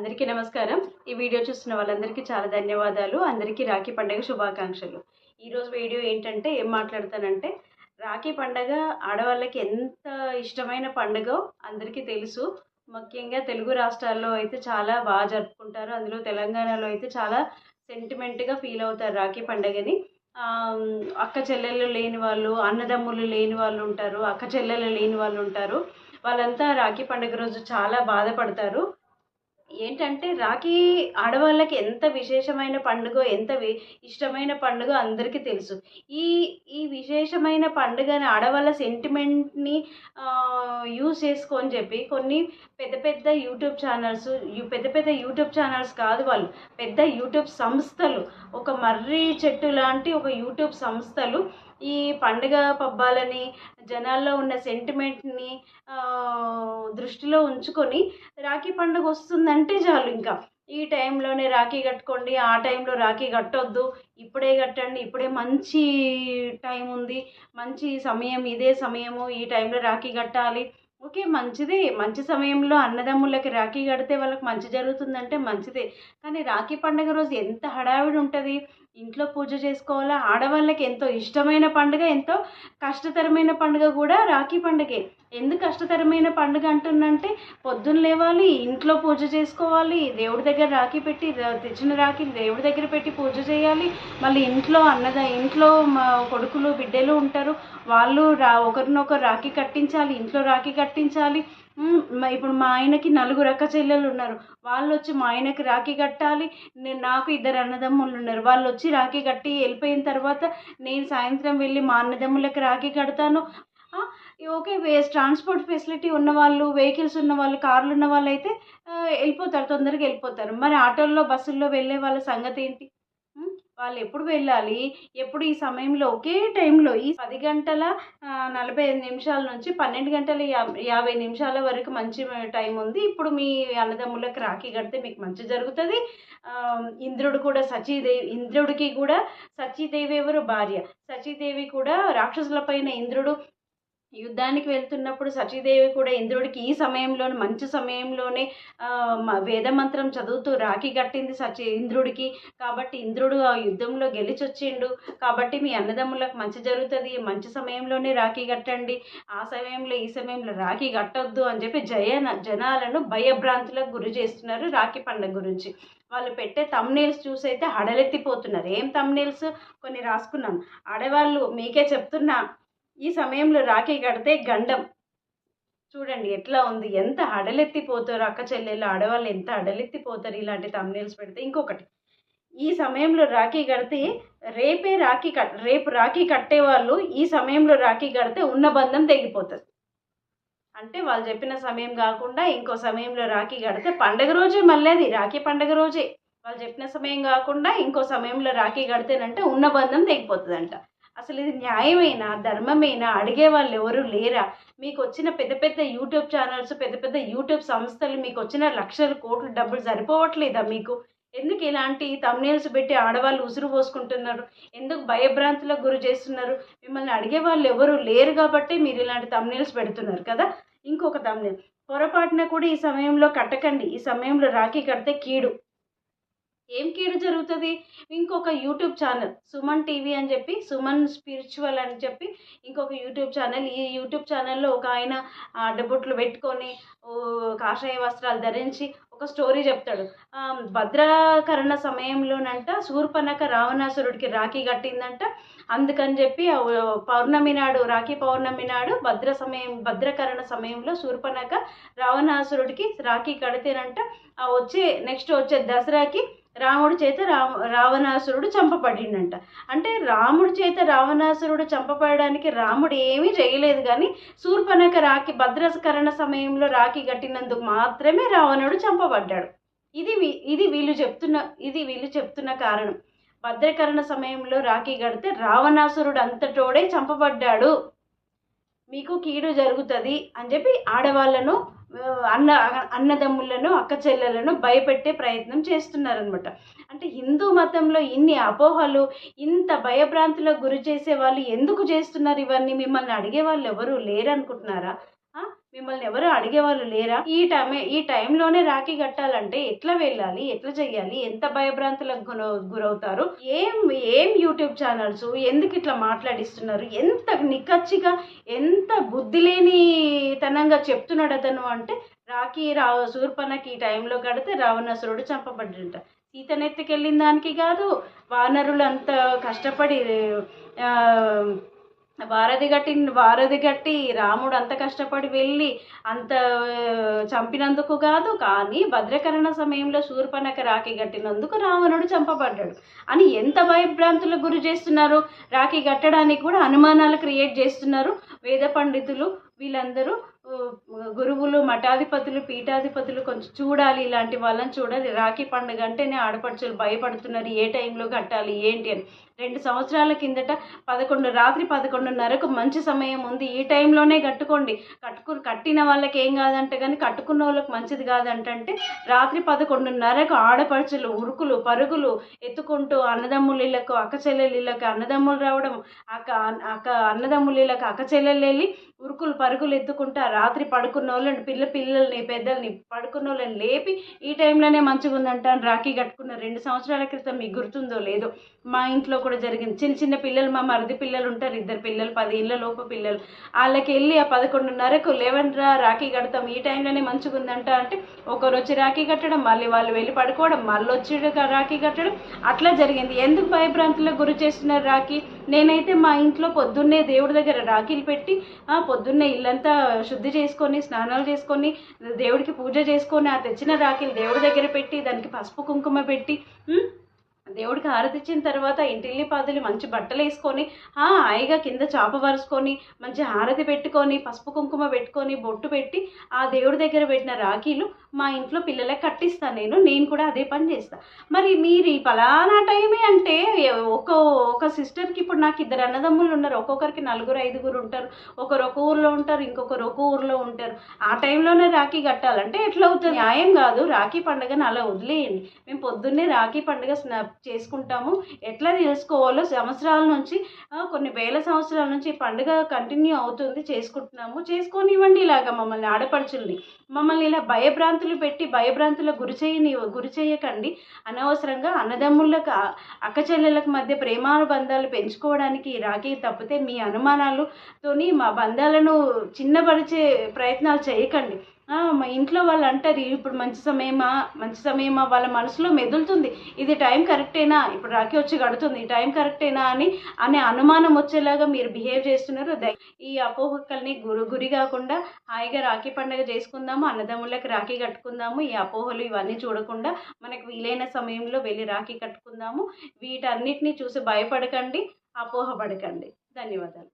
అందరికీ నమస్కారం. ఈ వీడియో చూస్తున్న వాళ్ళందరికీ చాలా ధన్యవాదాలు. అందరికీ రాఖీ పండుగ శుభాకాంక్షలు. ఈరోజు వీడియో ఏంటంటే ఏం మాట్లాడతానంటే రాఖీ పండగ ఆడవాళ్ళకి ఎంత ఇష్టమైన పండుగ అందరికీ తెలుసు. ముఖ్యంగా తెలుగు రాష్ట్రాల్లో అయితే చాలా బాగా జరుపుకుంటారు. అందులో తెలంగాణలో అయితే చాలా సెంటిమెంట్గా ఫీల్ అవుతారు రాఖీ పండుగని. అక్క చెల్లెళ్ళు లేని వాళ్ళు అన్నదమ్ములు లేని వాళ్ళు ఉంటారు అక్క చెల్లెళ్ళు లేని వాళ్ళు ఉంటారు. వాళ్ళంతా రాఖీ పండుగ రోజు చాలా బాధపడతారు. ఏంటంటే రాఖీ ఆడవాళ్ళకి ఎంత విశేషమైన పండుగ ఎంత ఇష్టమైన పండుగ అందరికీ తెలుసు. ఈ ఈ విశేషమైన పండుగని ఆడవాళ్ళ సెంటిమెంట్ని యూజ్ చేసుకొని చెప్పి కొన్ని పెద్ద పెద్ద యూట్యూబ్ ఛానల్స్ పెద్ద పెద్ద యూట్యూబ్ ఛానల్స్ కాదు వాళ్ళు పెద్ద యూట్యూబ్ సంస్థలు. ఒక మర్రి చెట్టు లాంటి ఒక యూట్యూబ్ సంస్థలు ఈ పండుగ పబ్బాలని జనాల్లో ఉన్న సెంటిమెంట్ని దృష్టిలో ఉంచుకొని రాఖీ పండుగ వస్తుందంటే చాలు ఇంకా. ఈ టైంలోనే రాఖీ కట్టుకోండి ఆ టైంలో రాఖీ కట్టొద్దు ఇప్పుడే కట్టండి ఇప్పుడే మంచి టైం ఉంది మంచి సమయం ఇదే సమయము ఈ టైంలో రాఖీ కట్టాలి. ఓకే మంచిదే మంచి సమయంలో అన్నదమ్ములకి రాఖీ కడితే వాళ్ళకి మంచి జరుగుతుందంటే మంచిదే. కానీ రాఖీ పండుగ రోజు ఎంత హడావిడి ఉంటుంది ఇంట్లో పూజ చేసుకోవాలా? ఆడవాళ్ళకి ఎంతో ఇష్టమైన పండుగ ఎంతో కష్టతరమైన పండుగ కూడా రాఖీ పండుగే. ఎందుకు కష్టతరమైన పండుగ అంటుందంటే పొద్దున్న లేవాలి ఇంట్లో పూజ చేసుకోవాలి దేవుడి దగ్గర రాఖీ పెట్టి తెచ్చిన రాఖీ దేవుడి దగ్గర పెట్టి పూజ చేయాలి. మళ్ళీ ఇంట్లో అన్నద ఇంట్లో మా కొడుకులు బిడ్డలు ఉంటారు. వాళ్ళు రా ఒకరినొకరు రాఖీ కట్టించాలి ఇంట్లో రాఖీ కట్టించాలి. ఇప్పుడు మా ఆయనకి నలుగురు అక్క చెల్లెలు ఉన్నారు. వాళ్ళు వచ్చి మా ఆయనకి రాఖీ కట్టాలి. నేను నాకు ఇద్దరు అన్నదమ్ములు ఉన్నారు. వాళ్ళు వచ్చి రాఖీ కట్టి వెళ్ళిపోయిన తర్వాత నేను సాయంత్రం వెళ్ళి మా అన్నదమ్ములకి రాఖీ కడతాను. ఓకే వేస్ ట్రాన్స్పోర్ట్ ఫెసిలిటీ ఉన్న వాళ్ళు వెహికల్స్ ఉన్న వాళ్ళు కార్లు ఉన్న వాళ్ళు అయితే వెళ్ళిపోతారు తొందరగా వెళ్ళిపోతారు. మరి ఆటోల్లో బస్సుల్లో వెళ్ళే వాళ్ళ సంగతి ఏంటి? వాళ్ళు ఎప్పుడు వెళ్ళాలి? ఎప్పుడు ఈ సమయంలో? ఒకే టైంలో ఈ పది గంటల నలభై ఐదు నిమిషాల నుంచి పన్నెండు గంటల యాభై నిమిషాల వరకు మంచి టైం ఉంది. ఇప్పుడు మీ అన్నదమ్ములకు రాఖీ కడితే మీకు మంచి జరుగుతుంది. ఇంద్రుడు కూడా సచీదేవి ఇంద్రుడికి కూడా సచీదేవి ఎవరు? భార్య. సచీదేవి కూడా రాక్షసుల పైన ఇంద్రుడు యుద్ధానికి వెళ్తున్నప్పుడు సచీదేవి కూడా ఇంద్రుడికి ఈ సమయంలోనే మంచి సమయంలోనే వేదమంత్రం చదువుతూ రాఖీ కట్టింది సచి ఇంద్రుడికి. కాబట్టి ఇంద్రుడు ఆ యుద్ధంలో గెలిచొచ్చిండు. కాబట్టి మీ అన్నదమ్ములకు మంచి జరుగుతుంది మంచి సమయంలోనే రాఖీ కట్టండి. ఆ సమయంలో ఈ సమయంలో రాఖీ కట్టొద్దు అని చెప్పి జయ జనాలను భయభ్రాంతులకు గురి చేస్తున్నారు రాఖీ పండుగ గురించి. వాళ్ళు పెట్టే తమ్నేల్స్ చూసి అయితే హడలెత్తిపోతున్నారు. ఏం తమ్నేల్స్ కొన్ని రాసుకున్నాను. ఆడవాళ్ళు మీకే చెప్తున్నా ఈ సమయంలో రాఖీ కడితే గండం. చూడండి ఎట్లా ఉంది. ఎంత అడలెత్తిపోతారు అక్క చెల్లెళ్ళు ఆడవాళ్ళు ఎంత అడలెత్తిపోతారు ఇలాంటి తమ్నేల్స్ పెడితే. ఇంకొకటి ఈ సమయంలో రాఖీ కడితే రేపే రాఖీ కట్ రేపు రాఖీ కట్టేవాళ్ళు ఈ సమయంలో రాఖీ కడితే ఉన్న బంధం తెగిపోతుంది. అంటే వాళ్ళు చెప్పిన సమయం కాకుండా ఇంకో సమయంలో రాఖీ కడితే పండగ రోజే మళ్ళీ అది రాఖీ పండగ రోజే. వాళ్ళు చెప్పిన సమయం కాకుండా ఇంకో సమయంలో రాఖీ కడితేనంటే ఉన్న బంధం తెగిపోతుందంట. అసలు ఇది న్యాయమేనా? ధర్మమేనా? అడిగే వాళ్ళు ఎవరు లేరా? మీకు వచ్చిన పెద్ద పెద్ద యూట్యూబ్ ఛానల్స్ పెద్ద పెద్ద యూట్యూబ్ సంస్థలు మీకు వచ్చిన లక్షల కోట్ల డబ్బులు సరిపోవట్లేదా మీకు? ఎందుకు ఇలాంటి తమ్నేల్స్ పెట్టి ఆడవాళ్ళు ఉసురు పోసుకుంటున్నారు? ఎందుకు భయభ్రాంతులకు గురి చేస్తున్నారు? మిమ్మల్ని అడిగే వాళ్ళు ఎవరు లేరు కాబట్టి మీరు ఇలాంటి తమ్నేల్స్ పెడుతున్నారు కదా? ఇంకొక తమ్నేల్ పొరపాటున కూడా ఈ సమయంలో కట్టకండి. ఈ సమయంలో రాఖీ కడితే కీడు. ఏం కీడు జరుగుతుంది? ఇంకొక యూట్యూబ్ ఛానల్ సుమన్ టీవీ అని చెప్పి సుమన్ స్పిరిచువల్ అని చెప్పి ఇంకొక యూట్యూబ్ ఛానల్. ఈ యూట్యూబ్ ఛానల్లో ఒక ఆయన డబ్బుట్లు పెట్టుకొని కాషాయ వస్త్రాలు ధరించి ఒక స్టోరీ చెప్తాడు. భద్రాకరణ సమయంలోనంట శూర్పనక రావణాసురుడికి రాఖీ కట్టిందంట. అందుకని చెప్పి పౌర్ణమి నాడు రాఖీ పౌర్ణమి నాడు భద్ర సమయం భద్రకరణ సమయంలో శూర్పనక రావణాసురుడికి రాఖీ కడితేనంట. ఆ వచ్చే నెక్స్ట్ వచ్చే దసరాకి రాముడి చేత రావ రావణాసురుడు చంపబడిండంట అంటే రాముడి చేత రావణాసురుడు చంపబడడానికి రాముడు ఏమీ చేయలేదు కానీ శూర్పనక రాఖీ భద్రకరణ సమయంలో రాఖీ కట్టినందుకు మాత్రమే రావణుడు చంపబడ్డాడు. ఇది వీ- ఇది వీళ్ళు చెప్తున్న ఇది వీళ్ళు చెప్తున్న కారణం. భద్రకరణ సమయంలో రాఖీ కడితే రావణాసురుడు అంతటోడే చంపబడ్డాడు. మీకు కీడు జరుగుతుంది అని చెప్పి ఆడవాళ్ళను అన్న అన్నదమ్ములను అక్క చెల్లెలను భయపెట్టే ప్రయత్నం చేస్తున్నారనమాట అంటే హిందూ మతంలో ఇన్ని అపోహలు ఇంత భయభ్రాంతులకు గురి చేసే వాళ్ళు ఎందుకు చేస్తున్నారు? ఇవన్నీ మిమ్మల్ని అడిగే వాళ్ళు ఎవరు లేరు అనుకుంటున్నారా మిమ్మల్ని ఎవరు అడిగేవాళ్ళు లేరా? ఈ టైమే ఈ టైంలోనే రాఖీ కట్టాలంటే ఎట్లా వెళ్ళాలి? ఎట్లా చెయ్యాలి ఎంత భయభ్రాంతులకు గురవుతారు? ఏం ఏం యూట్యూబ్ ఛానల్స్? ఎందుకు ఇట్లా మాట్లాడిస్తున్నారు? ఎంత నిక్కచ్చిగా ఎంత బుద్ధి లేనితనంగా చెప్తున్నాడు అతను అంటే రాఖీ రావ శూర్పణకి ఈ టైంలో కడితే రావణాసురుడు చంపబడ్డంట. సీతనెత్తికెళ్ళిన దానికి కాదు వానరులు అంత కష్టపడి వారధి గట్టి వారధి గట్టి రాముడు అంత కష్టపడి వెళ్ళి అంత చంపినందుకు కాదు కానీ భద్రకరణ సమయంలో శూర్పణక రాఖీ కట్టినందుకు రావణుడు చంపబడ్డాడు. అని ఎంత భయభ్రాంతులకు గురి చేస్తున్నారు? రాఖీ కట్టడానికి కూడా అనుమానాలు క్రియేట్ చేస్తున్నారు. వేద పండితులు వీళ్ళందరూ గురువులు మఠాధిపతులు పీఠాధిపతులు కొంచెం చూడాలి ఇలాంటి వాళ్ళని చూడాలి. రాఖీ పండుగ అంటేనే ఆడపడుచులు భయపడుతున్నారు. ఏ టైంలో కట్టాలి ఏంటి అని. రెండు సంవత్సరాల కిందట పదకొండు రాత్రి పదకొండున్నరకు మంచి సమయం ఉంది. ఈ టైంలోనే కట్టుకోండి. కట్టుకు కట్టిన వాళ్ళకి ఏం కాదంటే కానీ కట్టుకున్న వాళ్ళకి మంచిది కాదంటే రాత్రి పదకొండున్నరకు ఆడపడుచులు ఉరుకులు పరుగులు ఎత్తుకుంటూ అన్నదమ్ముళ్ళకు అక్క చెల్లెళ్ళకి అన్నదమ్ములు రావడం అక్క అక్క అన్నదమ్ముళ్ళకి అక్క చెల్లెళ్ళు వెళ్ళి ఉరుకులు పరుగులు ఎత్తుకుంటా రాత్రి పడుకున్న వాళ్ళని పిల్ల పిల్లల్ని పెద్దల్ని పడుకున్న వాళ్ళని లేపి ఈ టైంలోనే మంచిగా ఉందంటాను అని రాఖీ కట్టుకున్న రెండు సంవత్సరాల క్రితం మీకు గుర్తుందో లేదో మా ఇంట్లో కూడా జరిగింది. చిన్న చిన్న పిల్లలు మా మరిది పిల్లలు ఉంటారు ఇద్దరు పిల్లలు పది ఏళ్ళ లోపు పిల్లలు. వాళ్ళకి వెళ్ళి ఆ పదకొండున్నరకు లెవెన్ రా రాఖీ కడతాం. ఈ టైంలోనే మంచిగా ఉందంట అంటే ఒకరు వచ్చి రాఖీ కట్టడం మళ్ళీ వాళ్ళు వెళ్ళి పడుకోవడం మళ్ళీ వచ్చి రాఖీ కట్టడం. అట్లా జరిగింది. ఎందుకు భయభ్రాంతులకు గురి చేస్తున్నారు రాఖీ? నేనైతే మా ఇంట్లో పొద్దున్నే దేవుడి దగ్గర రాఖీలు పెట్టి పొద్దున్నే ఇల్లంతా శుద్ధి చేసుకొని స్నానాలు చేసుకొని దేవుడికి పూజ చేసుకొని ఆ తెచ్చిన రాఖీలు దేవుడి దగ్గర పెట్టి దానికి పసుపు కుంకుమ పెట్టి దేవుడికి హారతి ఇచ్చిన తర్వాత ఇంటిల్లి పాదులు మంచి బట్టలు వేసుకొని ఆ, హాయిగా కింద చాప వరుసుకొని మంచి హారతి పెట్టుకొని పసుపు కుంకుమ పెట్టుకొని బొట్టు పెట్టి ఆ దేవుడి దగ్గర పెట్టిన రాఖీలు మా ఇంట్లో పిల్లలకు కట్టిస్తాను నేను నేను కూడా అదే పని చేస్తాను మరి మీరు ఈ పలానా టైమే అంటే ఒక ఒక సిస్టర్కి ఇప్పుడు నాకు ఇద్దరు అన్నదమ్ములు ఉన్నారు. ఒక్కొక్కరికి నలుగురు ఐదుగురు ఉంటారు. ఒకరు ఒక ఊర్లో ఉంటారు ఇంకొకరు ఒక ఊర్లో ఉంటారు. ఆ టైంలోనే రాఖీ కట్టాలంటే ఎట్లా అవుతుంది? న్యాయం కాదు. రాఖీ పండుగని అలా వదిలేయండి. మేము పొద్దున్నే రాఖీ పండుగ స్నా- చేసుకుంటాము. ఎట్లా చేసుకోవాలో సంవత్సరాల నుంచి కొన్ని వేల సంవత్సరాల నుంచి పండుగ కంటిన్యూ అవుతుంది. చేసుకుంటున్నాము. చేసుకొనివ్వండి ఇలాగ మమ్మల్ని ఆడపడుచుల్ని. మమ్మల్ని ఇలా భయభ్రాంతులు పెట్టి భయభ్రాంతులకు గురి చేయని గురి చేయకండి. అనవసరంగా అన్నదమ్ముళ్ళకు అక్కచెల్లెలకు అక్క చెల్లెళ్ళకి మధ్య ప్రేమానుబంధాలు పెంచుకోవడానికి రాఖీ తప్పితే మీ అనుమానాలతోని మా బంధాలను చిన్నపరిచే ప్రయత్నాలు చేయకండి. మా ఇంట్లో వాళ్ళు అంటారు ఇప్పుడు మంచి సమయమా? మంచి సమయమా? వాళ్ళ మనసులో మెదులుతుంది. ఇది టైం కరెక్టేనా? ఇప్పుడు రాఖీ వచ్చి కడుతుంది టైం కరెక్టేనా? అని అనే అనుమానం వచ్చేలాగా మీరు బిహేవ్ చేస్తున్నారు. ఈ అపోహకల్ని గురి గురి కాకుండా హాయిగా రాఖీ పండుగ చేసుకుందాము అన్నదమ్ములకు రాఖీ కట్టుకుందాము ఈ అపోహలు ఇవన్నీ చూడకుండా మనకు వీలైన సమయంలో వెళ్ళి రాఖీ కట్టుకుందాము. వీటన్నిటిని చూసి భయపడకండి అపోహపడకండి. ధన్యవాదాలు.